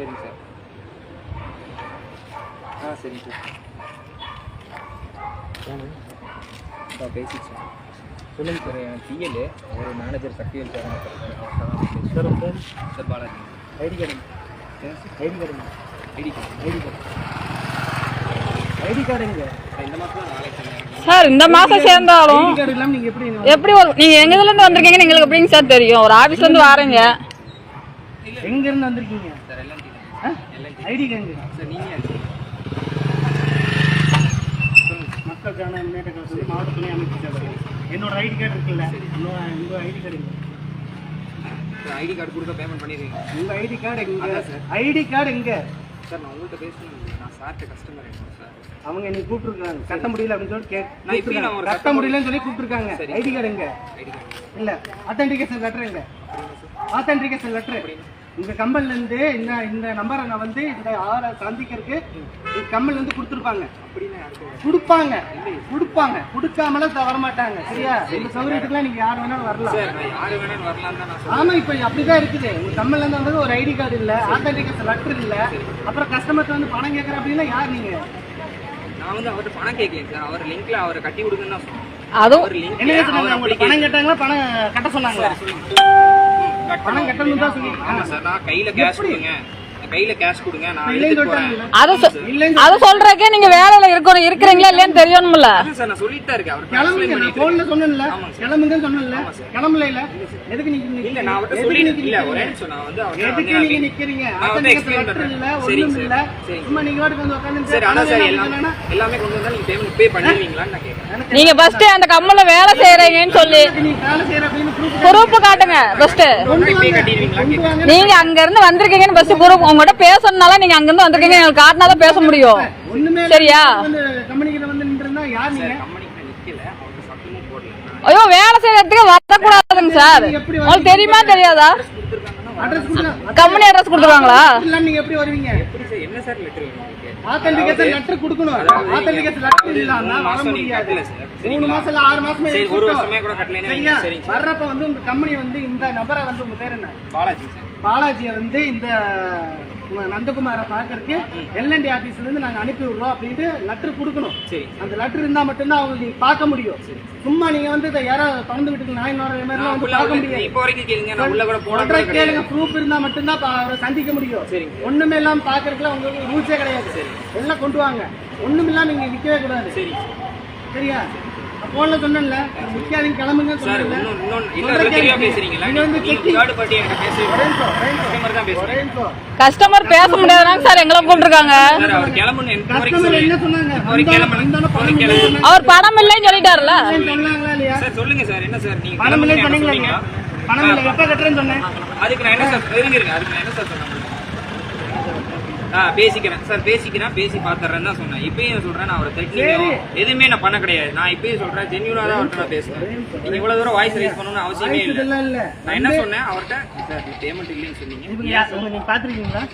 சரிங்க சார். ஆ சரிங்க சார். Basic sir. சொல்லுங்கள் சார். என் டிஎல் ஒரு manager Sakthivel sir sir phone sir Balaji. ID card ID card ID card. ID card. ID இந்த மாதம் நாளைக்கு சார் இந்த மாசம் சேர்ந்தாலும் எப்படி எப்படி ஒரு நீங்க எங்க இதுல இருந்து வந்திருக்கீங்கன்னு எங்களுக்கு எப்படிங்க சார் தெரியும்? ஒரு ஆபீஸ்ல இருந்து வாரீங்க எங்க இருந்து வந்திருக்கீங்க? ஐடி கார்டு சார் நீங்கள் மக்களுக்கான முன்னேற்ற கழகம் மாவட்ட துணை அமைச்சர். என்னோட ஐடி கார்டு இருக்குல்ல என்னோட உங்க ID card sir ID card கொடுத்தா பேமெண்ட் பண்ணிடுவீங்க உங்க ஐடி கார்டு எங்க? சார். ஐடி கார்டு எங்க? சார் நான் உங்கள்கிட்ட பேசணும். நான் சார்கிட்ட கஸ்டமர் சார்? அவங்க நீ கூப்பிட்டுருக்காங்க. கட்ட முடியல அப்படின்னு சொல்லி நான் இப்பயும் நான் கேட்டு கட்ட முடியலன்னு சொல்லி கூப்பிட்டுருக்காங்க. ஐடி கார்டு எங்க? ID card. இல்ல அத்தன்டிகேஷன் லெட்டர் எங்க? ஆத்தன்டிகேஷன் லெட்டர் உங்க கம்பெனில இருந்து இந்த இந்த நம்பரை நான் வந்து இந்த ஆளை சந்திக்கிறதுக்கு இந்த கம்பெனில இருந்து கொடுத்துருப்பாங்க. அப்படின்னா யாருக்கு கொடுப்பாங்க. கொடுப்பாங்க. கொடுக்காமல வர மாட்டாங்க சரியா? இந்த சௌகரியத்துக்குலாம் நீங்க யார் வேணாலும் வரலாம். சார் நான் யாரு வேணாலும் வரலாம் தான் நான் சொல்றேன். ஆமா இப்ப அப்படிதான் இருக்குது. உங்க கம்பெனில இருந்து வந்தது ஒரு ஐடி கார்டு இல்ல ஆத்தன்டிகேஷன் லெட்டர் இல்ல. அப்புறம் கஸ்டமர்ட்ட வந்து பணம் கேட்கற அப்படின்னா யார் நீங்க? நான் வந்து அவர்கிட்ட பணம் கேட்கலைங்க சார். அவர் லிங்க்ல அவரை கட்டி கொடுக்குன்னு தான் சொன்னேன். அதுவும் பணம் கேட்டாங்களா? பணம் கட்ட சொன்னாங்களா? பணம் கட்டணும் தான் சொல்லி சார் நான் கையில கேஷ் கொடுங்க. கையில கேஷ் கொடுங்க நான் எடுத்துட்டு போறேன் அது சொ- அது சொல்றதுக்கே நீங்க வேலையில இருக்கணும் இருக்கிறீங்களா இல்லையான்னு தெரியணும்ல அதான் சார் நான் சொல்லிட்டு தான் இருக்கேன் அவருக்கு கிளம்புங்க நான் போன்ல சொன்னேன்ல. கிளம்புங்கன்னு சொன்னேன்ல. கிளம்பல இல்ல எதுக்கு நீங்க இருக்கேன். இல்ல நிக்கிறீங்க? நான் அவர்கிட்ட எதுக்கு சொல்லிட்டு இல்ல நிக்கிறீங்க? ஒரே நிமிஷம் நான் வந்து அவர்கிட்ட எதுக்கு நீங்க நிக்கிறீங்க நான் வந்து explain லெட்டர் இல்ல. ஒண்ணும் இல்ல. சரிங்க. சும்மா நீங்க வாட்டுக்கு வந்து உட்கார்ந்து சரி ஆனா சார் எல்லாம் எல்லாமே கொண்டு வந்தா நீங்க பேமெண்ட் பே பண்ணிடுவீங்களான்னு நான் கேட்கறேன் நீங்க ஃபர்ஸ்ட் அந்த கம்பெனில வேலை செய்யறீங்கன்னு சொல்லி நீங்க வேலை செய்யற அப்படின்னு proof குரூப் காட்டுங்க ஃபர்ஸ்ட் பே. கட்டிடுவீங்களான்னு. நீங்க அங்க இருந்து வந்திருக்கீங்கன்னு ஃபர்ஸ்ட் குரூப் உங்ககிட்ட பேசணும்னால நீங்க அங்க இருந்து வந்திருக்கீங்க. எங்களுக்கு காட்டினாதான் பேச முடியும். சரியா? ஐயோ வேலை செய்யறதுக்கு வரக்கூடாதுங்க சார். உங்களுக்கு தெரியுமா தெரியாதா? கம்பெனி அட்ரஸ் கொடுத்துருவாங்களா? இல்ல நீங்க எப்படி வருவீங்க? எப்படி சார் என்ன சார் லெட்டர் வேணும் உங்களுக்கு? ஆத்தன்டிகேஷன் லெட்டர் கொடுக்கணும். ஆத்தன்டிகேஷன் லெட்டர் மூணு வர முடியாது. மூணு? மாசம் இல்ல ஆறு மாசமே ஒரு. வருஷமே கூட கட்டலைன்னா? சரிங்க சார். வர்றப்ப வந்து உங்க கம்பெனி வந்து இந்த நபரை வந்து உங்க பேர் என்ன? பாலாஜி சார். பாலாஜியை வந்து இந்த நந்தகுமாரை பார்க்கறதுக்கு எல்என்டி ஆபீஸ்ல இருந்து நாங்க அனுப்பி விடுறோம் அப்படின்ட்டு லெட்டர் கொடுக்கணும். சரி. அந்த லெட்டர் இருந்தா மட்டும்தான் அவங்க நீங்க பார்க்க முடியும். சும்மா நீங்க வந்து இதை யாரோ திறந்து விட்டு நாய் நோற மாதிரிலாம் வந்து பார்க்க முடியாது. இப்போ வரைக்கும் கேளுங்க கேளுங்க ப்ரூஃப் இருந்தா மட்டும்தான் அவரை சந்திக்க முடியும். சரிங்க. ஒண்ணுமே இல்லாம பாக்குறதுல உங்களுக்கு ரூல்ஸே கிடையாது. எல்லாம் கொண்டு வாங்க. ஒண்ணும் இல்லாம நீங்க நிக்கவே கூடாது. சரி. சரியா? போன்ல சொன்னேன்ல. கிளம்புங்க சார் கஸ்டமர் பேச முடியாதுனாங்க சார் எங்களை கூப்பிட்டுருக்காங்க. சார் அவர் என்ன சொன்னாங்க? பணம் இல்லைன்னு கிளம்பணும் சொன்னாங்க. அவர் பணம் இல்லைன்னு சொல்லிட்டாருல சொன்னாங்களா இல்லையா? சார் சொல்லுங்க சார் என்ன சார் நீங்க பணம் இல்லைன்னு சொன்னீங்களா? பணம் இல்லை எப்ப கட்டுறேன்னு சொன்னேன். அதுக்கு நான் என்ன சார் இருங்க அதுக்கு நான் என்ன சார் சொன்னேன் பேசிக்கிறேன். சார் பேசிக்கிறேன். பேசி பாத்துறேன் தான் சொன்னேன். இப்பயும் சொல்றேன் நான் அவரை தட்டினோ எதுவுமே நான் பண்ண கிடையாது. நான் இப்பயும் சொல்றேன் ஜென்யூனா தான் அவர்கிட்ட நான் பேசுறேன் நீங்க இவ்வளவு தூரம் வாய்ஸ் ரைஸ் பண்ணணும்னு அவசியமே இல்லை. நான் என்ன சொன்னேன்? அவர்கிட்ட சார் பேமெண்ட் இல்லைன்னு சொன்னீங்க. நீங்க பாத்திருக்கீங்களா?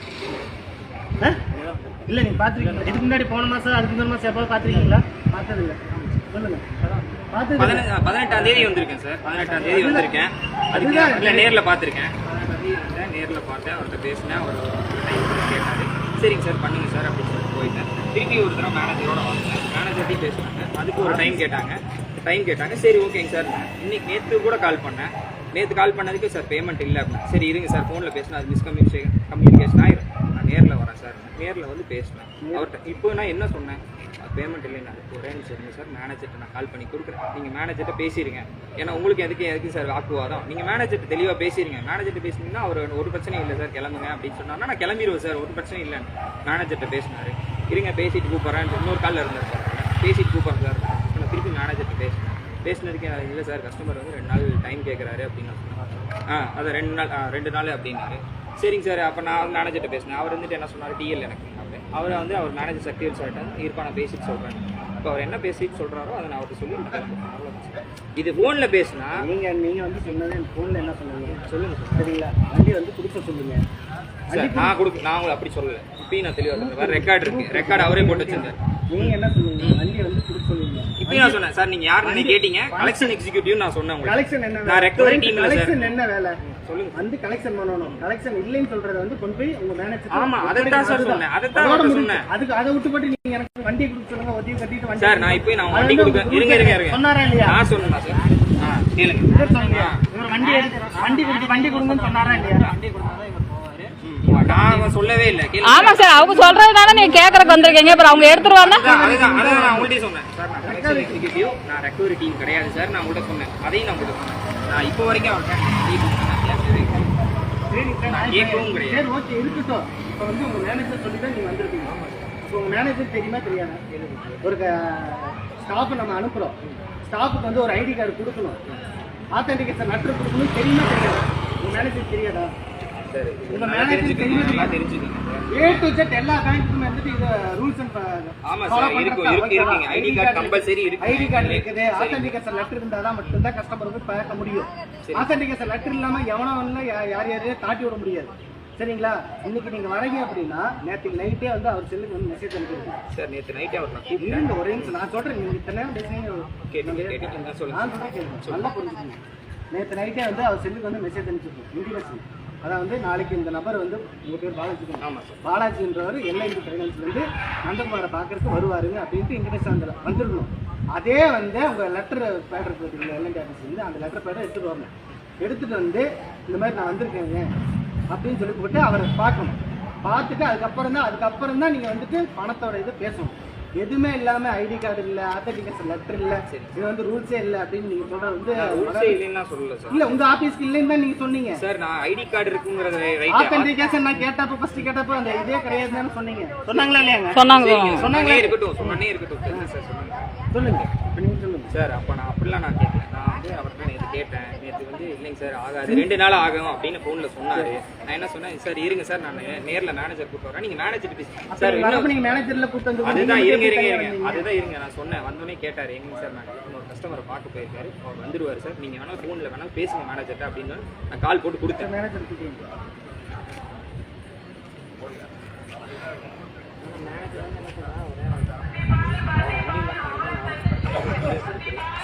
இல்ல நீங்க பாத்திருக்கீங்களா? இதுக்கு முன்னாடி போன மாசம் அதுக்கு முந்தின மாசம் எப்போ பாத்திருக்கீங்களா? பார்த்தது இல்ல சொல்லுங்க பதினெட்டாம் தேதி வந்திருக்கேன் சார். பதினெட்டாம் தேதி வந்திருக்கேன். அதுக்கு இல்ல நேர்ல பார்த்திருக்கேன் நேர்ல பார்த்தேன் அவர்கிட்ட பேசினேன். அவர் கேட்டாரு சரிங்க சார் பண்ணுங்கள் சார் அப்படின்னு சொல்லிட்டு போயிட்டேன். திருப்பி ஒரு தடவை மேனேஜரோட வந்தேன். மேனேஜர்ட்டையும் பேசினாங்க. அதுக்கு ஒரு டைம் கேட்டாங்க. டைம் கேட்டாங்க. சரி ஓகேங்க சார் இன்னைக்கு நேற்று கூட கால் பண்ணேன். நேற்று கால் பண்ணதுக்கு சார் பேமெண்ட் இல்லை அப்படின்னு. சரி இருங்க சார் ஃபோனில் பேசினா அது மிஸ்கம்யூனிகேஷன் கம்யூனிகேஷன் ஆயிரும். நான் நேரில் வரேன் சார். நேரில் வந்து பேசினேன் அவர்கிட்ட இப்போ நான் என்ன சொன்னேன்? பேமெண்ட் இல்லைன்னா ஒரே நிமிஷம் இருங்க சார். மேனேஜர்கிட்ட நான் கால் பண்ணி கொடுக்குறேன். நீங்கள் மேனேஜர்கிட்ட பேசிடுங்க ஏன்னா உங்களுக்கு எதுக்கு எதுக்கு சார் வாக்குவாதம் நீங்கள் மேனேஜர்கிட்ட தெளிவாக பேசிடுங்க மேனேஜர்கிட்ட பேசினீங்கன்னா அவர் ஒரு பிரச்சனையும் இல்லை சார். கிளம்புங்க அப்படின்னு சொன்னாங்கன்னா நான் கிளம்பிடுவேன் சார். ஒரு பிரச்சனையும் இல்லைன்னு மேனேஜர்கிட்ட பேசினாரு. இருங்க பேசிட்டு கூப்பிட்றேன். இன்னொரு காலில் இருந்தார் சார். பேசிட்டு கூப்பிட்றேன் சார். நான் திருப்பி மேனேஜர்கிட்ட பேசினேன். பேசினதுக்கு இல்லை சார். கஸ்டமர் வந்து ரெண்டு நாள் டைம் கேட்குறாரு அப்படின்னு நான் சொன்னேன். ஆ அது ரெண்டு நாள் ரெண்டு நாள் அப்படின்னாரு. சரிங்க சார் அப்போ நான் மேனேஜர்கிட்ட பேசினேன். அவர் வந்துட்டு என்ன சொன்னார்? டிஎல் எனக்கு. அப்படி அவர் வந்து அவர் மேனேஜர் சக்திவேல் சார்ட்ட இருப்பா நான் பேசிட்டு சொல்கிறேன் இப்போ அவர் என்ன பேசிட்டு சொல்கிறாரோ அதை நான் அவர்கிட்ட சொல்லி சார். இது ஃபோனில் பேசினா நீங்க நீங்க வந்து சொன்னது போன்ல என்ன சொன்னீங்க? சொல்லுங்க சார். சரிங்களா? வண்டி வந்து கொடுக்க சொல்லுங்க. சார் நான் கொடுக்க நான் உங்களை அப்படி சொல்லலை. இப்பயும் நான் தெளிவாக சொல்கிறேன் ரெக்கார்டு இருக்கு. ரெக்கார்டு அவரே போட்டு வச்சிருந்தார். நீங்க என்ன சொன்னீங்க? வண்டி வந்து கொடுக்க சொல்லுங்க. இப்பயும் நான் சொன்னேன். சார் நீங்க யாருன்னு கேட்டீங்க. கலெக்ஷன் எக்ஸிக்யூட்டிவ் நான் சொன்னேன் உங்களுக்கு. கலெக்ஷன் என்ன நான் ரெக்கவரி டீம்ல சார் கலெக்ஷன் என்ன வேலை? சொல்லுங்க. வந்து கலெக்ஷன் பண்ணணும். கலெக்ஷன் இல்லைன்னு சொல்றத வந்து கொண்டு போய் உங்க மேனேஜர் ஆமா, அதைத்தான் சார் சொன்னேன். அதைத்தான் அவர்ட்ட சொன்னேன். அதுக்கு அதை விட்டு போட்டு நீங்க எனக்கு வண்டி கொடுக்க சொல்லுங்க உதவி கட்டிட்டு வண்டி சார் நான் இப்போ நான் அது வண்டி கொடுக்க இருங்க இருங்க இருங்க. சொன்னாரா இல்லையா? நான் சொன்னேன் சார் ஆ கேளுங்க. இவர் சொன்னீங்க. இவர் வண்டி வண்டி கொடுத்து வண்டி கொடுங்கன்னு சொன்னாரா இல்லையா? சொல்லவே இல்லை. ஆமா சார் அவங்க சொல்றதுனால நீங்க கேக்குறதுக்கு வந்திருக்கீங்க. அப்புறம் அவங்க எடுத்துருவாங்க சொன்னேன். சார் நான் கலெக்ஷன் எக்ஸிக்யூட்டிவ் நான் ரெக்கவரி டீம் கிடையாது சார். நான் உங்கள்கிட்ட சொன்னேன். அதையும் நான் உங்கள்கிட்ட சொன்னேன். நான் இப்போ வரைக்கும் அவர்கிட்ட leave கொடுத்தேன். நான் கேட்கவே இல்லை. சரி சார் நான் ஓகே இருக்கட்டும் இப்போ வந்து உங்க மேனேஜர் சொல்லி தான் நீங்க வந்திருக்கீங்க. இப்போ உங்க மேனேஜர் தெரியுமா தெரியாதா? ஒரு ஸ்டாஃப் நம்ம அனுப்புகிறோம் ஸ்டாஃபுக்கு வந்து ஒரு ஐடி கார்டு கொடுக்கணும். ஆத்தென்டிகேஷன் லெட்டர் கொடுக்கணும். தெரியுமா தெரியாதா? உங்க மேனேஜர் தெரியாதா? சரி. உங்க தெரிஞ்சுக்கங்க. ஏ டு ஜெட் எல்லா பேங்க்குமே வந்துட்டு இது ரூல்ஸ் அண்ட் ஆமா சார், இருக்கும், இருக்கு, இருக்குங்க. ID card compulsory இருக்கு. ஐடி கார்டு இருக்குது. ஆத்தென்டிகேஷன் லெட்டர் இருந்தா தான் மட்டும் தான் கஸ்டமர் வந்து பார்க்க முடியும். ஆத்தென்டிகேஷன் லெட்டர் இல்லாம எவனோ யார் யாரையும் தாட்டி விட முடியாது. சரிங்களா? இன்னைக்கு நீங்க வரீங்க அப்படின்னா நேற்றுக்கு நைட்டே வந்து அவர் செல்லுக்கு வந்து மெசேஜ் அனுப்பிடுங்க சார் நேற்று நைட்டே அவர் நான் கூப்பிட்டேன். இருங்க ஒரே நிமிஷம். நான் சொல்றேன் நீங்க இத்தனை நேரம் பேசுறீங்க கேட்டீங்க கேட்டீங்க சொல்லுங்க. நான் சொல்றேன். நல்லா புரிஞ்சுக்கணும் நேற்று நைட்டே வந்து அவர் செல்லுக்கு வந்து மெசேஜ் அனுப்பிச்சிருக்கோம் இண்டிகேஷன் அதான் வந்து நாளைக்கு இந்த நபர் வந்து உங்க பேர் பாலாஜி ஆமா சார் பாலாஜின்றவர் எல்ஐசி ஃபைனான்ஸ்லேருந்து நந்தகுமாரை பார்க்கறதுக்கு வருவாருங்க. அப்படின்ட்டு இங்கிலீஷ் அந்த வந்துருக்கணும் அதே வந்து உங்கள் லெட்டர் பேட் இருக்கு பார்த்தீங்களா எல்என்டி ஆஃபீஸ் வந்து அந்த லெட்டர் பேடை எடுத்துகிட்டு வரணும். எடுத்துகிட்டு வந்து இந்த மாதிரி நான் வந்திருக்கேங்க அப்படின்னு சொல்லி போட்டு அவரை பார்க்கணும். பார்த்துட்டு அதுக்கப்புறம் தான் அதுக்கப்புறம் தான் நீங்கள் வந்துட்டு பணத்தோட இது பேசணும். எதுவுமே இல்லாமல் ஐடி கார்டு இல்லை ஆத்தன்டிகேஷன் லெட்டர் இல்லை இது வந்து ரூல்ஸே இல்லை அப்படின்னு நீங்கள் சொல்கிறது வந்து ரூல்ஸே இல்லைன்னு நான் சொல்லல சார் இல்லை உங்கள் ஆஃபீஸ்க்கு இல்லைன்னு தான் நீங்கள் சொன்னீங்க. சார் நான் ஐடி கார்டு இருக்குங்கிறது ரைட் ஆத்தன்டிகேஷன் நான் கேட்டப்ப ஃபர்ஸ்ட் கேட்டப்ப அந்த இதே கிடையாதுன்னு சொன்னீங்க. சொன்னாங்களா இல்லையாங்க சொன்னாங்க சொன்னாங்களே? இருக்கட்டும் சொன்னே இருக்கட்டும். சொல்லுங்க சார் சொல்லுங்க. சொல்லுங்க. இப்ப நீங்க சொல்லுங்க. சார் அப்போ நான் அப்படிலாம் நான் கேட்கல நான் வந்து அவர்கிட்ட நேற்று கேட்டேன். நேற்று வந்து இல்லைங்க சார் ஆகாது. ரெண்டு நாள் ஆகும் அப்படின்னு ஃபோனில் சொன்னாரு. நான் என்ன சொன்னேன் சார் இருங்க சார் நான் நேரில் மேனேஜர் கூப்பிட்டு வரேன். நீங்கள் மேனேஜர் பேசி சார் இன்னும் வரப்ப நீங்க மேனேஜர்ல கூட்டு வந்து அதுதான் இருங்க இருங்க இருங்க? அதுதான் இருங்க. நான் சொன்னேன். வந்தோடனே கேட்டார் எங்க சார் நான் இன்னொரு கஸ்டமரை பார்க்க போயிருக்காரு. அவர் வந்துருவாரு சார். நீங்கள் வேணால் ஃபோனில் வேணால் பேசுங்க மேனேஜர்கிட்ட அப்படின்னு நான் கால் போட்டு கொடுத்தேன். Manager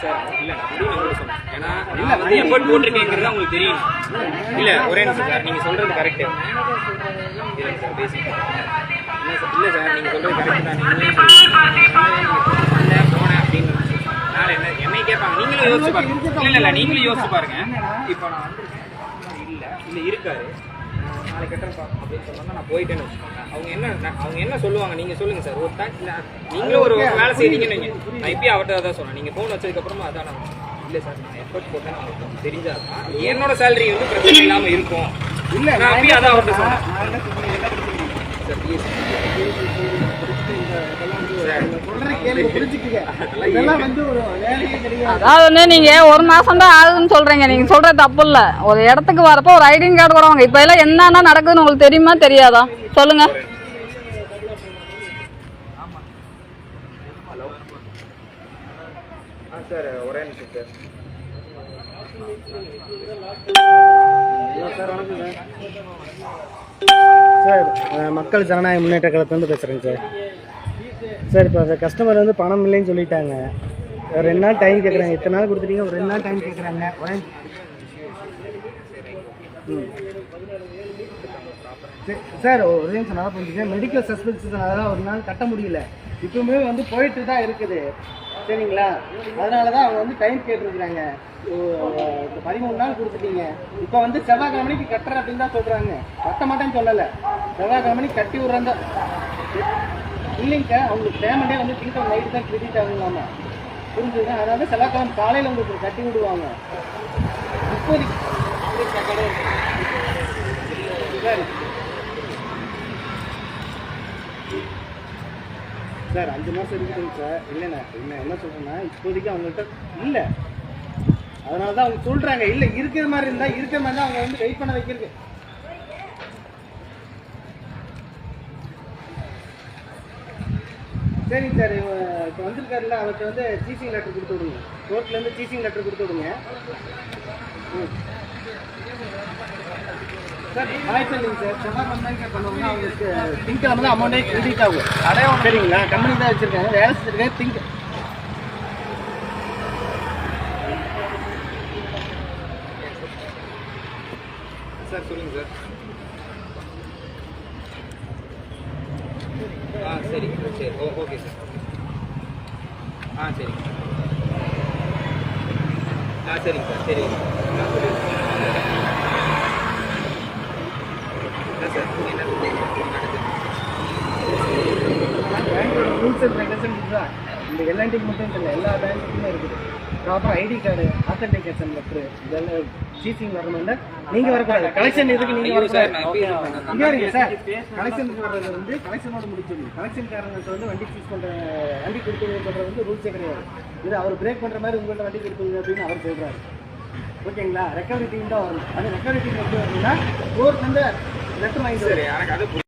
sir. இல்ல ஏன்னா நான் வந்து எஃபர்ட் போட்டிருக்கேங்கிறது உங்களுக்கு தெரியும் இல்ல ஒரே நிமிஷம் சார். நீங்க சொல்றது கரெக்ட் இல்ல சார் பேசுங்க இல்ல சார் இல்ல நீங்க சொல்றது கரெக்ட் தான். நீங்க போனேன் அப்படின்னு நாளை என்ன என்னை கேட்பாங்க. நீங்களும் யோசிச்சு பாருங்க. இல்ல இல்ல நீங்களும் யோசிச்சு பாருங்க. இப்போ நான் வந்திருக்கேன். இல்ல இல்ல இருக்காரு. நாளை கட்டுறப்பா அப்படின்னு நான் போயிட்டேன்னு வச்சுக்கோங்க அவங்க என்ன அவங்க என்ன சொல்லுவாங்க நீங்க சொல்லுங்க சார் ஒரு நீங்களும் ஒரு வேலை செய்றீங்கன்னு வைங்க. நான் இப்பயும் அவர்கிட்ட தான் சொன்னேன் நீங்க போன் வச்சதுக்கு அப்புறமா அதான் நான் இல்ல சார் நான் எஃபர்ட் போட்டேன் உங்களுக்கு தெரிஞ்சாதான் என்னோட சேலரி வந்து பிரச்சனை இல்லாம இருக்கும் இல்ல நான் அப்பயும் அதான் அவர்கிட்ட சொன்னேன்? சார் ப்ளீஸ் சொல்றேன் கேளுங்க, புரிஞ்சுக்குங்க. இதெல்லாம் வந்து ஒரு வேலையே கிடையாது அதாவது நீங்க ஒரு மாசம் தான் ஆகுதுன்னு சொல்றீங்க. நீங்க சொல்ற தப்பு இல்ல. ஒரு இடத்துக்கு வரப்போ ஒரு ஐடி கார்டு கூட வாங்க. இப்ப எல்லாம் என்னென்ன நடக்குதுன்னு உங்களுக்கு தெரியுமா தெரியாதா? சொல்லுங்க. சார் மக்கள் ஜனநாயக முன்னேற்ற கழகத்துலேருந்து பேசுகிறேங்க சார். சார் இப்போ கஸ்டமர் வந்து பணம் இல்லைன்னு சொல்லிட்டாங்க. ஒரு ரெண்டு நாள் டைம் கேட்குறாங்க இத்தனை நாள் கொடுத்துட்டீங்க ஒரு ரெண்டு நாள் டைம் கேட்குறாங்க ம். சார் ஒரே நிமிஷம் நல்லா புரிஞ்சுங்க மெடிக்கல் சஸ்பென்ஷனால தான் ஒரு நாள் கட்ட முடியல. இப்பவுமே வந்து போயிட்டு தான் இருக்குது. சரிங்களா? அதனால தான் அவங்க வந்து டைம் கேட்டுருக்குறாங்க. பதிமூணு நாள் கொடுத்துட்டீங்க. இப்போ வந்து செவ்வாய்க்கிழமைக்கு கட்டுற அப்படின்னு தான் சொல்கிறாங்க கட்ட மாட்டேன்னு சொல்லலை. செவ்வாய்க்கிழமைக்கு கட்டி விட்றேன் தான் இல்லைங்க அவங்களுக்கு பேமெண்ட்டே வந்து திங்கக்கிழமை நைட்டு தான் கிரெடிட் ஆகுங்களாமா? புரிஞ்சுங்க அதாவது செவ்வாய்க்கிழமை காலையில் உங்களுக்கு கட்டி விடுவாங்க. இப்போதைக்கு சார். அஞ்சு மாதம் இருக்குதுங்க சார். இல்லைண்ணா என்ன என்ன சொல்கிறேன்னா இப்போதைக்கு அவங்கள்ட்ட இல்லை. அதனால தான் அவங்க சொல்கிறாங்க இல்லை இருக்கிற மாதிரி இருந்தால் இருக்கிற மாதிரி தான் அவங்க வந்து வெயிட் பண்ண வைக்கிறது. சரி சார் இப்போ வந்திருக்காருல அவருக்கு வந்து சீசிங் லெட்டர் கொடுத்து விடுங்க. கோர்ட்லேருந்து சீசிங் லெட்டர் கொடுத்து விடுங்க. சார் வாய்ப்பு இல்லைங்க சார். செவ்வாய் தான் சார் பண்ணுவோம்னா அவங்களுக்கு திங்கக்கிழமை தான் அமௌண்ட்டே ஆகும் அடையாளம் சரிங்களா? கம்பெனி தான் வச்சுருக்காங்க. வேலை செஞ்சுருக்கேன் திங்க் சார் சொல்லுங்கள் சார். ஆ சரி. சரி ஓ ஓகே சார் ஆ சரிங்க ஆ சரிங்க சார் சரி. நான் சொல்லிடுறேன் சார் என்ன நடக்குது பேங்கோட ரூல்ஸ் அண்ட் ரெகுலேஷன் இதுதான் இந்த எல்என்டிக்கு மட்டும் இல்லை எல்லா பேங்க்குமே இருக்குது. Proper ID card authentication letter இதெல்லாம் சீசிங் வரணும்னா நீங்கள் வரக்கூடாது கலெக்ஷன் இதுக்கு நீங்கள் ஐயோ சார், வரக்கூடாது இங்கே இருங்க சார். கலெக்ஷனுக்கு வர்றது வந்து கலெக்ஷனோட முடிச்சிடணும். கலெக்ஷன்காரங்களுக்கு வந்து வண்டி சீஸ் பண்ணுற வண்டி பண்ணுறது வந்து ரூல்ஸே கிடையாது. இது அவர் பிரேக் பண்ணுற மாதிரி உங்கள்ட்ட வண்டி கொடுத்தது அப்படின்னு அவர் சொல்கிறாரு ஓகேங்களா ரெக்கவரி டீம் தான் வரும் அது ரெக்கவரி டீம் எப்படி வருதுன்னா கோர்ட்லேருந்து லெட்டர் வாங்கிட்டு சரி எனக்கு அது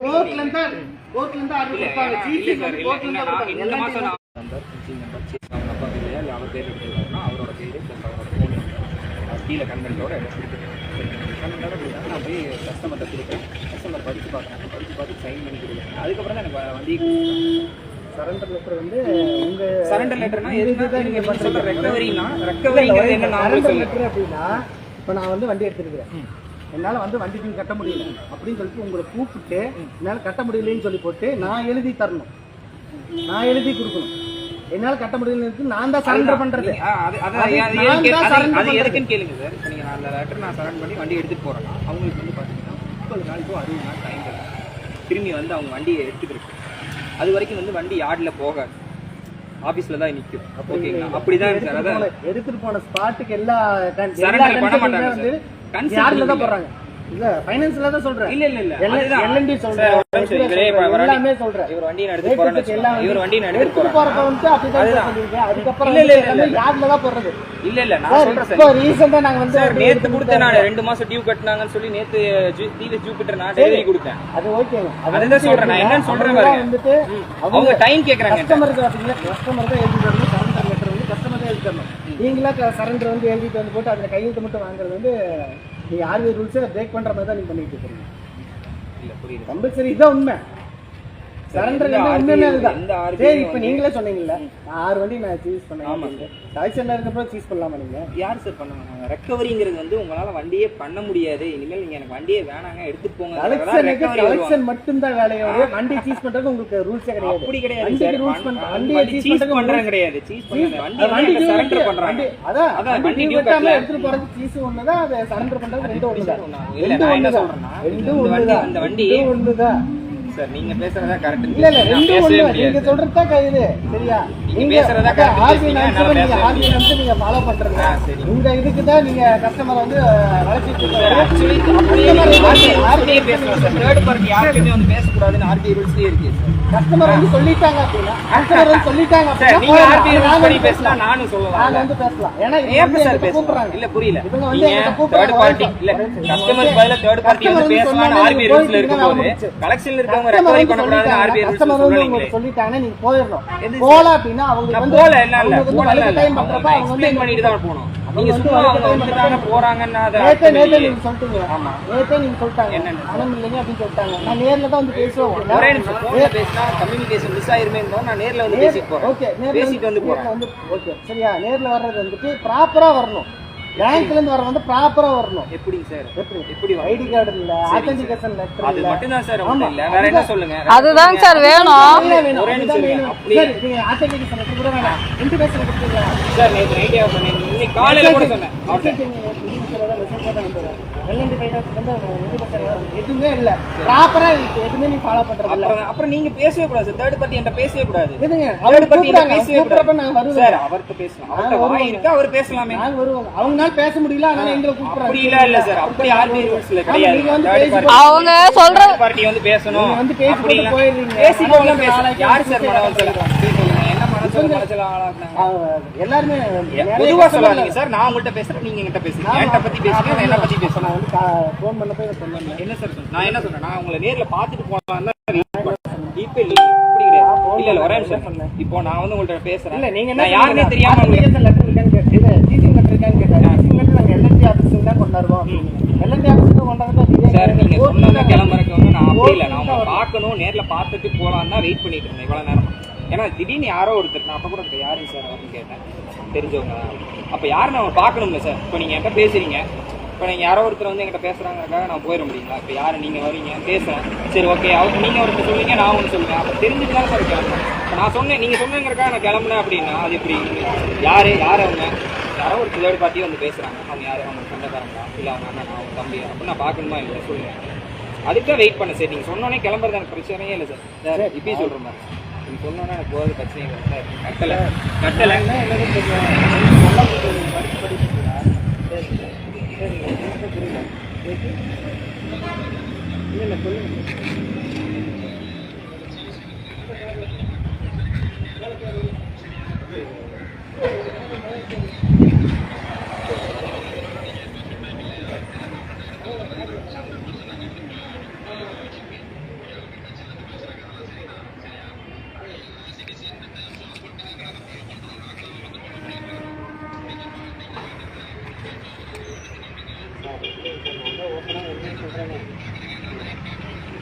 தான் ஆர்டர் கொடுப்பாங்க. இந்த மாசம் கொடுப்பாங்க. நான் நம்பர், சிசி நம்பர், சிசி அவங்க அப்பா பேர்லயா, இல்ல அவர் பேர் அவரோட பேரு அவரோட கீழே கொடுத்தா நான் போய் கஸ்டமர்கிட்ட கொடுப்பேன். கஸ்டமர் படிச்சு பார்க்கறாங்க. படிச்சு பார்த்து sign பண்ணி கொடுக்குறேன். அதுக்கப்புறம் தான் எனக்கு வண்டி சரண்டர் லெட்டர் வந்து உங்க சரண்டர் லெட்டர்னா எதுக்கு இதுதான் நீங்க சொல்ற. ரெக்கவரினா ரெக்கவரிங்கிறது என்ன நான் சரண்டர் லெட்டர் அப்படின்னா இப்போ நான் வந்து வண்டி எடுத்துருக்கிறேன் என்னால் வந்து வண்டி நீங்கள் கட்ட முடியல அப்படின்னு சொல்லிட்டு உங்களை கூப்பிட்டு என்னால் கட்ட முடியலன்னு சொல்லி போட்டு நான் எழுதி தரணும். நான் எழுதி கொடுக்கணும். என்னால் கட்ட முடியலன்னு நான் தான் சரண்டர் பண்ணுறது அது- நான். எதுக்குன்னு கேளுங்க சார். இப்போ நீங்கள் அந்த லெட்டர் நான் சரண்ட் பண்ணி வண்டி எடுத்துட்டு போறேன்னா அவங்களுக்கு வந்து பார்த்தீங்கன்னா முப்பது நாள் to அறுபது நாள் டைம் கிடைக்கும் திரும்பி வந்து அவங்க வண்டியை எடுத்துக்கிறதுக்கு அது வரைக்கும் வந்து வண்டி யார்டில் போகாது. ஆஃபீஸில் தான் நிற்கும் ஓகேங்களா அப்படிதான் எடுத்துட்டு போன- ஸ்பாட்டுக்கு எல்லா எல்லா பண்ண மாட்டாங்க யார்ல தான் இல்ல. போடுறாங்க? இல்ல ஃபைனான்ஸ்ல தான் சொல்றேன். இல்ல இல்ல இல்ல. எல்லாமே. இவர். இவர் போறப்ப வந்து அப்படிதான். சொல்றீங்க. இல்ல, இல்ல. யார்ல தான் இல்ல இல்ல நான் சொல்றேன் இப்போ சார். ரீசெண்டா நாங்க வந்து சார் வந்து நேத்து கொடுத்தேன் நான். ரெண்டு மாசம் டியூ கட்டினாங்கன்னு சொல்லி நேத்து டிவிஎஸ் ஜூபிட்டர் நான் டெலிவரி கொடுத்தேன். அது அது அதுதான் சொல்றேன், நான் என்னன்னு சொல்றேன் அவங்க பாருங்க. வந்துட்டு அவங்க டைம் கேக்குறாங்க பாத்தீங்கன்னா கஸ்டமர் தான் எழுதி தரணும். கஸ்டமர் தான் எழுதி தரணும். நீங்களா சரண்டர் வந்து எழுதிட்டு வந்து போட்டு அதுல கையெழுத்து மட்டும் வாங்குறது வந்து நீங்க ஆர்பிஐ ரூல்ஸை பிரேக் பண்ற மாதிரி தான் நீங்க பண்ணிட்டு இருக்கீங்க. இல்ல புரியுது. கம்பல்சரி இதான் உண்மை. சரி இப்போ நீங்களே சொன்னீங்கல்ல. ஆறு வண்டி நான் சீஸ் பண்ணேன். ஆமா கலெக்ஷன்ல இருக்கப்போ சீஸ் பண்ணலாமா யார் சார் பண்ணுவாங்க ரெக்கவரிங்கிறது வந்து உங்களால வண்டியே பண்ண முடியாது. இனிமேல் நீங்க எனக்கு வண்டியே வேணாங்க எடுத்துட்டு போங்க. கலெக்ஷன் மட்டும்தான் வேலையோட வண்டி சீஸ் பண்றது உங்களுக்கு ரூல்ஸே கிடையாது. அப்படி கிடையாது சார் ரூல்ஸ் வண்டி வண்டியை சீஸ் பண்றாங்க கிடையாது. சீஸ் பண்றாங்க வண்டி சரண்டர் வண்டி- அதான் அதான் வண்டி. எடுத்துட்டு போறது சீஸ் ஒண்ணுதான் அதை சரண்டர் ஒண்ணுதான். சொல்றேன்னா ரெண்டும் இந்த வண்டி ஒண்ணுதான். இந்த வண்டி ரெண்டும் ஒண்ணுதான். சார் நீங்க பேசுறதா கரெக்ட் இல்ல இல்ல ரெண்டும் ஒண்ணு. நீங்க சொல்றதா கைது சரியா? நீங்க பேசுறதா correct ஆர்பி என்னால நீங்க பேச ஆர்பி நிமிஷம் நீங்க ஃபாலோ பண்றீங்க சரி. இந்த இதுக்கு தான் நீங்க கஸ்டமர் வந்து வளர்ச்சிட்டு இருக்காரு ஆக்சுவலி அப்படியே அப்படியே பேசலாம் சார். தேர்ட் பார்ட்டி யாருக்குமே வந்து பேசக்கூடாதுன்னு ஆர்பிஐ ரூல்ஸ்லயே இருக்கு கஸ்டமர் வந்து சொல்லிட்டாங்க அப்படின்னா கஸ்டமர் வந்து சொல்லிட்டாங்க அப்படின்னா நீங்க நாங்க ரூல்ஸ் படி பேசலாம். நானும் சொல்லலாம் நாங்க வந்து பேசலாம். ஏன்னா ஏன் சார் பேசலாம் கூப்பிடுறாங்க. இல்ல புரியல. இவங்க வந்து தேர்ட். பார்ட்டி இல்ல. கஸ்டமர்ஸ் பதிலா தேர்ட் பார்ட்டி வந்து ஆர்பிஐ நீங்க ரூல்ஸ்ல இருக்கும்போது இருக்காங்க, கலெக்ஷன்ல இருக்கவங்க ரெக்கவரி வந்து பண்ணக்கூடாதுன்னு ஆர்பிஐ Customer வந்து உங்களுக்கு சொல்லிட்டாங்கன்னா நீங்க போயிடணும். எது போல அப்படின்னா நான் வந்து போல இல்ல இல்ல. time பண்றப்ப அவங்க அவங்க வந்து பண்ணிட்டு தான் போகணும். நீங்க சும்மா அவங்க வந்துட்டாங்க போறாங்கன்னு அதை நேத்தே நேத்தே. நீங்க சொல்லிட்டீங்க. ஆமா. நேத்தே நீங்க சொல்லிட்டாங்க. என்னன்னு? பணம் இல்லைங்க அப்படின்னு சொல்லிட்டாங்க. நான் நேர்ல தான் வந்து பேசுவேன். ஒரே நிமிஷம் போன்ல பேசினா கம்யூனிகேஷன் மிஸ் ஆயிருமே நான் நேர்ல வந்து பேசிட்டு போறேன். ஓகே பேசிட்டு வந்து போறேன். ஓகே சரியா? நேர்ல வர்றது வந்துட்டு ப்ராப்பரா வரணும். பேங்க்ல இருந்து வர வந்து ப்ராப்பரா வரணும் எப்படிங்க சார் எப்படி எப்படி? ஐடி கார்டு இல்ல ஆத்தென்டிகேஷன் லெட்டர் அது மட்டும் தான் சார் ஆமா. இல்ல வேற என்ன சொல்லுங்க அதுதாங்க சார் வேணும் அதுதான் வேணும், ஒரே அதுதான் நிமிஷம் வேணும். இருங்க. அப்படியே- சரி, நீங்க authentication letter கூட வேணாம். intimation கொடுத்தீங்களா? சார் நேற்று நைட்டே சொன்னேன் இன்னைக்கு காலையில கூட சொன்னேன் அவர்கிட்ட. Message நீங்க intimation letter message போட்டு வந்து எதுவுமே இல்ல. எதுவுமே நீ ஃபாலோ இல்ல. அப்புறம் அப்புறம் நீங்க பேசவே கூடாது. சார் தேர்ட் பார்ட்டி என்கிட்ட பேசவே கூடாது. எதுங்க தேர்ட் அவர் கூப்பிடுறாங்க. பேசவே கூடாது. சார் அவர்கிட்ட பேசலாம். அவர்கிட்ட வாய் இருக்கு அவர் பேசலாமே. நாங்க வருவோம். அவங்கனால பேச முடியல அதனால எங்களை கூப்பிடுறாங்க. அப்படி இல்ல இல்ல. சார் அப்படி ஆர்பிஐ ரூல்ஸ்ல கிடையாது. அவங்க பார்ட்டி வந்து பேசணும். வந்து பேசி போயிடுறீங்க. பேசி போகலாம் மனசுல பேசலாம் யார் சார் எல்லாருமே பொதுவா சொல்லாதீங்க சார். நான் உங்கள்கிட்ட பேசுறேன் நீங்க என்கிட்ட பேசுறீங்க என்கிட்ட பத்தி பேசுறீங்க நான் என்ன பத்தி நான் வந்து ஃபோன் பண்ணப்போ இதை சொன்னேன் என்ன சார் சொன்னேன்? நான் என்ன சொன்னேன் நான் உங்களை நேர்ல பாத்துட்டு போலாம் இப்ப இல்ல இப்படி கிடையாது. இல்ல இல்ல ஒரே நிமிஷம் இப்போ நான் வந்து உங்கள்ட்ட பேசுறேன். இல்ல நீங்க என்ன நான் சொன்னீங்க? தெரியாம உங்களுக்கு letter இருக்கான்னு கேட்டு- இது teaching letter இருக்கான்னு கேட்டாரு. teaching letter நாங்க தான் கொண்டாடுவோம். Office க்கு கொண்டாடுறது சார் நீங்க சொன்னதை கிளம்புறதுக்கு வந்து நான் அப்படி இல்ல. நான் தான் வரணும். பார்க்கணும் நேர்ல பார்த்துட்டு போலாம் தான் வெயிட் பண்ணிட்டு இருந்தேன். இவ்வளவு நேரம். ஏன்னா திடீர்னு யாரோ ஒருத்தர் நான் அப்ப கூட யாருங்க சார்? அப்படின்னு கேட்டேன். தெரிஞ்சவங்க. தான் அப்ப யாருன்னு அவங்க பார்க்கணும்ல சார்? இப்போ நீங்க என்கிட்ட பேசுறீங்க. இப்போ நீங்க யாரோ ஒருத்தர் வந்து என்கிட்ட பேசுறாங்கக்காக நான் போயிட முடியுங்களா? இப்போ யாரு நீங்க வரீங்க? பேசுறேன். சரி ஓகே அவங்க நீங்க ஒருத்தர் சொல்லுவீங்க நான் ஒன்று சொல்லுவேன். அப்போ தெரிஞ்சுட்டு தான் சார் கிளம்புறேன் இப்போ நான் சொன்னேன் நீங்க சொன்னீங்கிறக்காக நான் கிளம்புனேன் அப்படின்னா அது எப்படி? யாரு யார் அவங்க? யாரோ ஒரு தேர்ட் பார்ட்டி வந்து பேசுறாங்க. அவங்க யாரு? அவங்க சொந்தக்காரங்களா? இல்லை அவங்க அண்ணன்? அவங்க தம்பி? அப்படின்னு நான் பார்க்கணுமா இல்லை சொல்லுவேன் அதுக்கு தான் வெயிட் பண்ண சார். நீங்கள் சொன்னோன்னே கிளம்புறது எனக்கு பிரச்சனையே இல்லை சார். சார் இப்பயும் சொல்கிற மாதிரி நீங்கள் சொன்னோன்னே எனக்கு போகிறது பிரச்சனை இல்லை. சார் கட்டலை. கட்டலை. என்ன என்னது கொஞ்சம் நல்லா புரியுது. படிச்சு படிச்சுங்களா? சரி, சரி. சரிங்க, எனக்கு புரியல. கேக்கு? இல்ல, இல்ல, சொல்லுங்க.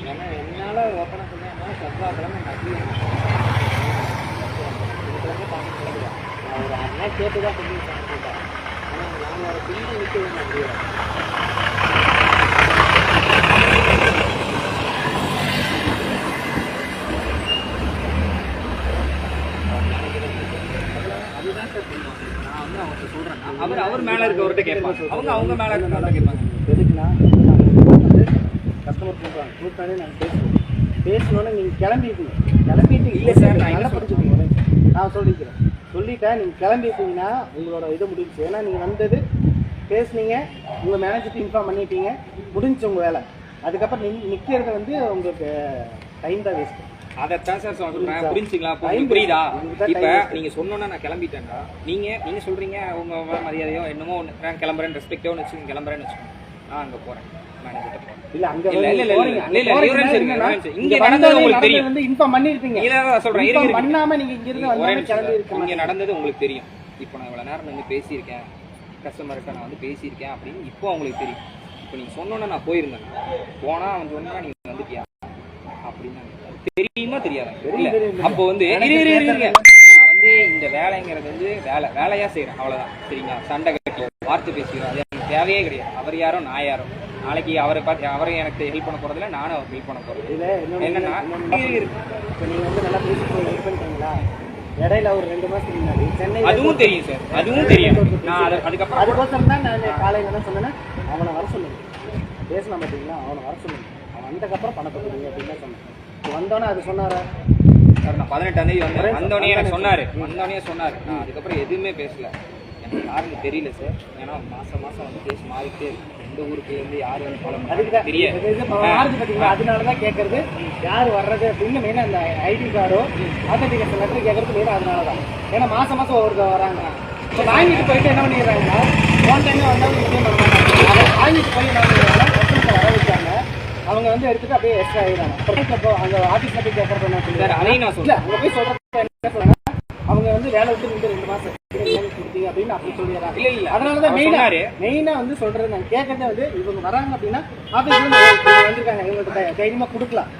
ஏன்னா என்னால் ஓப்பனாக சொன்னேன் என்னால் செவ்வாய்க்கிழமை மதியம் இதுக்கு வந்து பார்க்க முடியாது நான் ஒரு அண்ணன் கேட்டு தான் சொல்லி கேட்டேன் ஆனால் நான் ஒரு பிள்ளை நிற்க முடியாது அதுதான் சார் பண்ணுவாங்க நான் வந்து அவர்கிட்ட சொல்கிறேன் அவர் அவர் மேலே இருக்கவர்கிட்ட கேட்பாங்க. அவங்க அவங்க மேலே இருக்கவர்கிட்ட கேட்பாங்க. எதுக்குன்னா கஸ்டமர் கூப்பிட்றாங்க கூப்பிட்டாலே நாங்கள் பேசுவோம் பேசணுன்னு நீங்கள் கிளம்பிட்டீங்க. கிளம்பிட்டு இல்ல சார், நான் என்ன நல்லா புரிஞ்சுக்கோங்க. நான் சொல்லிக்கிறேன். சொல்லிட்டேன் நீங்கள் கிளம்பிட்டீங்கன்னா உங்களோட இது முடிஞ்சுச்சு. ஏன்னா நீங்கள் வந்தது பேசுனீங்க உங்கள் மேனேஜர்ட்டு இன்ஃபார்ம் பண்ணிட்டீங்க. முடிஞ்சுச்சு உங்கள் வேலை. அதுக்கப்புறம் நின் நிற்கிறது வந்து உங்களுக்கு டைம் தான் வேஸ்ட்டு அதைத்தான் சார் சொல்றேன்? புரிஞ்சுங்களா? புரியுதா. இப்ப time waste. நீங்க சொன்னோன்னா நான் கிளம்பிட்டேன்டா. நீங்க நீங்க சொல்றீங்க உங்க மரியாதையோ என்னமோ ஒன்று நான் கிளம்புறேன் ரெஸ்பெக்டோன்னு வச்சுக்கோங்க. கிளம்புறேன்னு வச்சுக்கோங்க. நான் அங்க போறேன். மேனேஜர்கிட்ட போறேன். இல்ல அங்க இல்ல, இல்ல, இல்ல. இல்ல, இல்ல. இங்க நடந்தது உங்களுக்கு தெரியும். இன்ஃபார்ம் பண்ணிருப்பீங்க தான் சொல்றேன். இருங்க. பண்ணாம நீங்க இங்க இருந்து. இருக்க இங்க. நடந்தது உங்களுக்கு தெரியும். இப்போ நான் இவ்வளவு நேரம் வந்து பேசியிருக்கேன். கஸ்டமர்கிட்ட நான் வந்து பேசியிருக்கேன் அப்படின்னு இப்போ உங்களுக்கு தெரியும். இப்போ நீங்க சொன்னோன்னே நான் போயிருந்தேன். போனா அவன் சொன்னா நீங்க வந்துட்டியா அப்படின்னு தெரியுமா தெரியாதா. அப்போ வந்து வந்து இந்த வேலைங்கிறது வந்து வேலை வேலையா செய்யறேன் அவ்வளவுதான். சரிங்களா? சண்டை கட்டி வார்த்தை பேசிக்கிறோம். அது எனக்கு தேவையே கிடையாது. அவர் யாரோ நான் யாரோ. நாளைக்கு அவரை பார்த்து அவரை எனக்கு ஹெல்ப் பண்ண போறதில்ல நானும் அவர் ஹெல்ப் பண்ண போறது என்னன்னா நீங்க வந்து நல்லா பேசி வெயிட் பண்ணிட்டீங்களா? இடையில ஒரு ரெண்டு மாசத்துக்கு முன்னாடி சென்னை அதுவும் தெரியும் சார். அதுவும் தெரியும். நான் அது- அதுக்கப்புறம் அதுக்கோசரம் தான் நான் காலையில என்ன சொன்னேன்னா அவனை வர சொல்லுங்க. பேசலாம் பார்த்தீங்களா அவனை வர சொல்லுங்க. அவன் வந்ததுக்கப்புறம் பணத்தை கொடுங்க அப்படின்னு தான் சொன்னேன். இப்ப வந்தோன்னே அது சொன்னாரா? சார் நான் பதினெட்டாம் தேதி வந்தேன். வந்தோடனே எனக்கு. சொன்னாரு. வந்தோடனே சொன்னாரு. நான் அதுக்கப்புறம் எதுவுமே பேசல. எனக்கு யாருன்னு தெரியல சார். ஏன்னா மாசம் மாசம் வந்து கேஸ் மாறிட்டே இருக்கு. எந்த ஊருக்கு இருந்து யார் வந்து ஃபாலோ அதுக்கு தெரிய மாறுது பார்த்தீங்களா அதனால தான் கேட்கறது யார் வர்றது அப்படின்னு மெயினாக அந்த ஐடி கார்டோ ஆத்தன்டிகேஷன் லெட்டர் கேட்கறது மெயினாக அதனால தான் ஏன்னா மாசம் மாசம் ஒவ்வொருத்தர் வராங்க. இப்போ வாங்கிட்டு போயிட்டு என்ன பண்ணிடுறாங்கன்னா போன டைமே வந்தாலும் அதை வாங்கிட்டு போய் என்ன அவங்க வந்து எடுத்துட்டு அப்படியே எக்ஸ்ட்ரா ஆகிடுறாங்க அங்கே ஆஃபீஸில் போய் கேட்கறது என்ன சார் சொல்லுவாங்க அதையும் நான் சொல்றேன் அங்க போய் சொல்றப்ப என்ன சொல்றாங்க? அவங்க வந்து வேலை விட்டு நின்று ரெண்டு மாசம் ஏன் கொடுத்தீங்க அப்படின்னு அப்படி சொல்லிடுறாங்க. இல்ல, இல்ல. அதனால தான் அவர் மெயினா சொன்னாரு. மெயினா வந்து சொல்றது நான் கேட்கறதே வந்து இவங்க வராங்க அப்படின்னா இவங்க வந்திருக்காங்க. இவங்களுக்கு தை- தைரியமா கொடுக்கலாம்.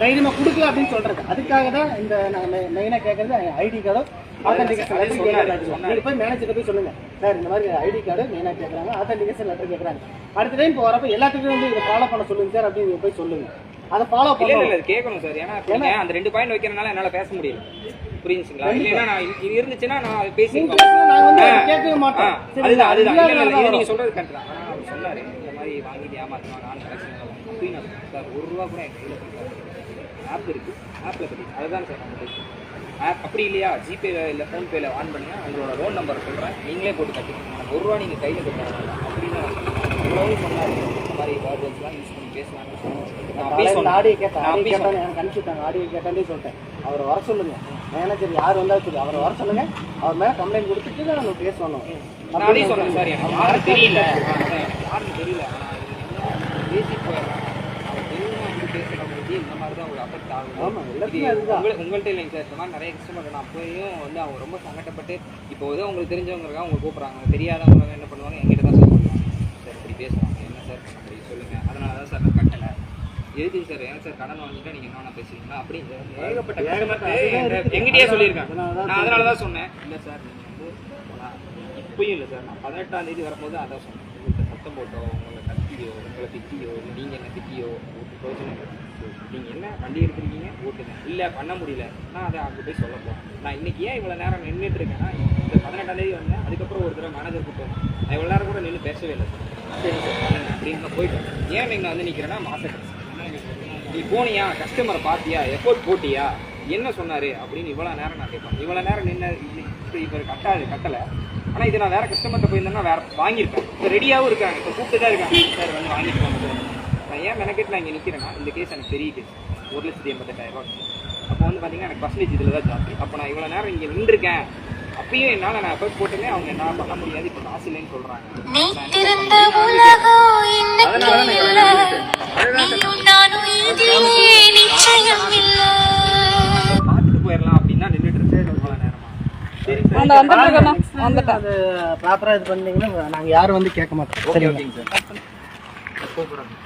தைரியமா கொடுக்கலாம் அப்படின்னு சொல்றது. அதுக்காக தான் இந்த நான் மெயினா கேட்கறது ஐடி கார்டோ ஆத்தன்டிகேஷன் லெட்டர் சொன்னாரு. நீங்க போய் மேனேஜர் போய் சொல்லுங்க. சார் இந்த மாதிரி ஐடி கார்டு மெயினா கேட்கறாங்க ஆத்தன்டிகேஷன் லெட்டர் கேட்கறாங்க அடுத்த டைம் வரப்ப எல்லாத்துக்கும் வந்து இதை ஃபாலோ பண்ண சொல்லுங்க சார் அப்படின்னு போய் சொல்லுங்க. அதை ஃபாலோ இல்ல இல்ல கேட்கணும் சார். ஏன்னா அந்த ரெண்டு பாயிண்ட் வைக்கிறனால என்னால பேச முடியல. புரிஞ்சுங்களா? இல்லைன்னா நான் இது- இருந்துச்சுன்னா நான் பேசி கேட்கவே. சரிங்களா? அதுதான் அதுதான். நீங்க சொல்றது கரெக்ட் தான். அவர் சொன்னாரு இந்த மாதிரி வாங்கிட்டு ஏமாத்துமா நானும் கலெக்ஷன் அப்படின்னு நான். சார் ஒரு ரூபா கூட என் கையில ஆப் இருக்கு. ஆப்ல பத்தி அதுதான் சார் ஆப் அப்படி இல்லையா? ஜிபே இல்லை ஃபோன்பேல ஆன் பண்ணுங்க உங்களோட லோன் நம்பர் சொல்றேன். நீங்களே போட்டு எனக்கு ஒரு ரூபா நீங்க கையில கொடுத்தாங்க அப்படின்னு. இவ்வளவு சொன்னாரு. இந்த மாதிரி வேர்ட்ஸ்லாம் யூஸ் பண்ணி பேசலாம்னு சொன்னாங்க. சொன்னேன். ஆடியோ கேட்டேன். நான் ஆடியோ கேட்டானே எனக்கு அனுப்பிச்சுட்டாங்க. ஆடியோ கேட்டாலே சொல்லிட்டேன். அவரை வர சொல்லுங்க. மேனேஜர் யார் வந்தாலும் சரி அவரை வர சொல்லுங்க. அவர் மேல கம்ப்ளைண்ட் கொடுத்துட்டு தான் நம்ம பேசணும். நான் சொன்னேன் சார். எனக்கு யாரும் தெரியல. யாருன்னு தெரியல ஆனால் பேசி போயிடலாம் அவர் தெரியுமா வந்து தான் ஒரு அஃபெக்ட் ஆகும் ஆமா, எல்லாத்துக்கும் அதுதான். உங்களை உங்கள்கிட்ட இல்லைங்க சார். இந்த மாதிரி நிறைய கஸ்டமர் நான் போயும் வந்து அவங்க ரொம்ப சங்கடப்பட்டு இப்போ ஏதோ உங்களுக்கு தெரிஞ்சவங்க இருக்கா அவங்க கூப்பிட்றாங்க. தெரியாதவங்க என்ன பண்ணுவாங்க? எங்கிட்ட தான் சார் சொல்லுவாங்க. சார் இப்படி பேசுவாங்க என்ன சார்? அப்படி சொல்லுங்க. அதனால தான் சார் நான் கட்டலை. எதுக்கு சார்? ஏன் சார் கடன் வாங்கிட்டா நீங்க என்ன பேசுறீங்களா அப்படி ஏகப்பட்ட கஸ்டமர் எங்கிட்டயே சொல்லியிருக்காங்க. நான் அதனால தான் சொன்னேன். இல்லை சார் நீங்க வந்து போனா- இப்பயும் இல்லை சார். நான் பதினெட்டாம் தேதி வரும்போது அதான் சொன்னேன். உங்களுக்கு சத்தம் போட்டோ உங்களை கத்தியோ உங்களை திட்டியோ இல்லை நீங்கள் என்ன திட்டியோ ஒரு பிரயோஜனம் நீங்கள் என்ன வண்டி எடுத்துருக்கீங்க? ஓட்டுங்க இல்லை பண்ண முடியல. நான் அதை அங்கே போய் சொல்ல போகிறேன் நான் இன்னைக்கு ஏன் இவ்வளோ நேரம் நின்றுட்டு இருக்கேன்னா இந்த பதினெட்டாம் தேதி வந்தேன் அதுக்கப்புறம் ஒரு தடவை மேனேஜர் கூப்பிட்டு நான் இவ்வளோ நேரம் கூட நின்று பேசவே இல்லை. சரி சார் பண்ணுங்க. அப்படின்னு நான் ஏன் நீங்கள் வந்து நிற்கிறேன்னா மாசம் நீ போனியா? கஸ்டமரை பார்த்தியா எஃபோர்ட் போட்டியா? என்ன சொன்னார்? அப்படின்னு இவ்வளோ நேரம் நான் கேட்பேன் இவ்வளோ நேரம் நின்று இப்போ இவர் கட்டாது கட்டலை. ஆனால் இது நான் வேறு கஸ்டமர்கிட்ட போயிருந்தேன்னா வேறு வாங்கியிருப்பேன். இப்போ ரெடியாகவும் இருக்காங்க. இப்போ கூப்பிட்டு தான் இருக்காங்க. சார் வந்து வாங்கிட்டு போங்க. ஏன் மெனக்கெட்டு நான் இங்கே நிற்கிறேன்னா இந்த கேஸ் எனக்கு பெரிய கேஸ் ஒரு லட்சத்தி எண்பத்தெட்டாயிரம் ரூபா அப்போ வந்து பார்த்தீங்கன்னா எனக்கு பர்சன்டேஜ் இதில் தான் ஜாஸ்தி. அப்போ நான் இவ்வளோ நேரம் இங்கே நின்றுருக்கேன். அப்பயும் என்னால் நான் எஃபர்ட் போட்டுமே அவங்க என்ன பண்ண முடியாது. இப்போ காசு இல்லைன்னு சொல்கிறாங்க இல்ல. பார்த்துட்டு போயிடலாம் அப்படின்னு தான் நின்றுட்டு இருக்கேன் இவ்வளோ நேரமா? சரி சார். அந்த வந்துட்டேன் அது ப்ராப்பராக இது பண்ணீங்கன்னா நாங்கள் யாரும் வந்து கேட்க மாட்டோம். ஓகே சரிங்களா? ஓகேங்க சார்.